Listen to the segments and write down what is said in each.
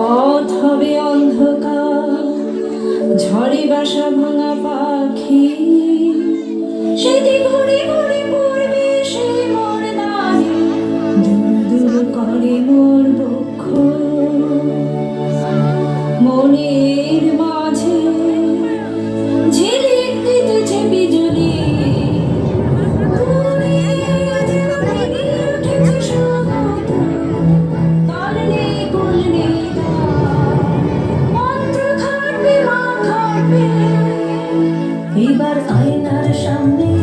পথ হবে অন্ধকার, ঝড়ে বাসা ভাঙা পাখি। সেটি ঘুরে ঘুরে পড়বে সে মর দূর দূর করে মোর এবার আয়নার সামনে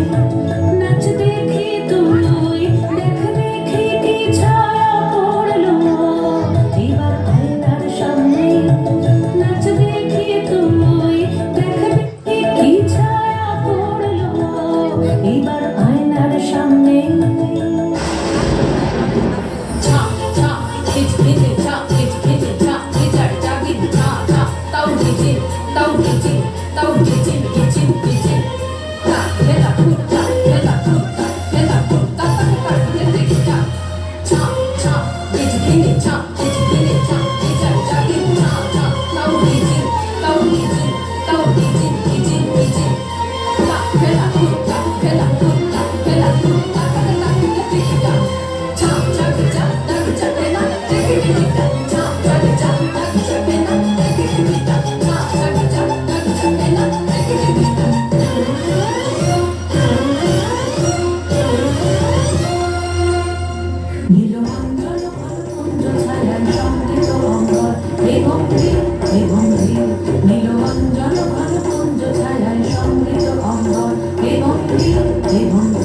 唱 জীবন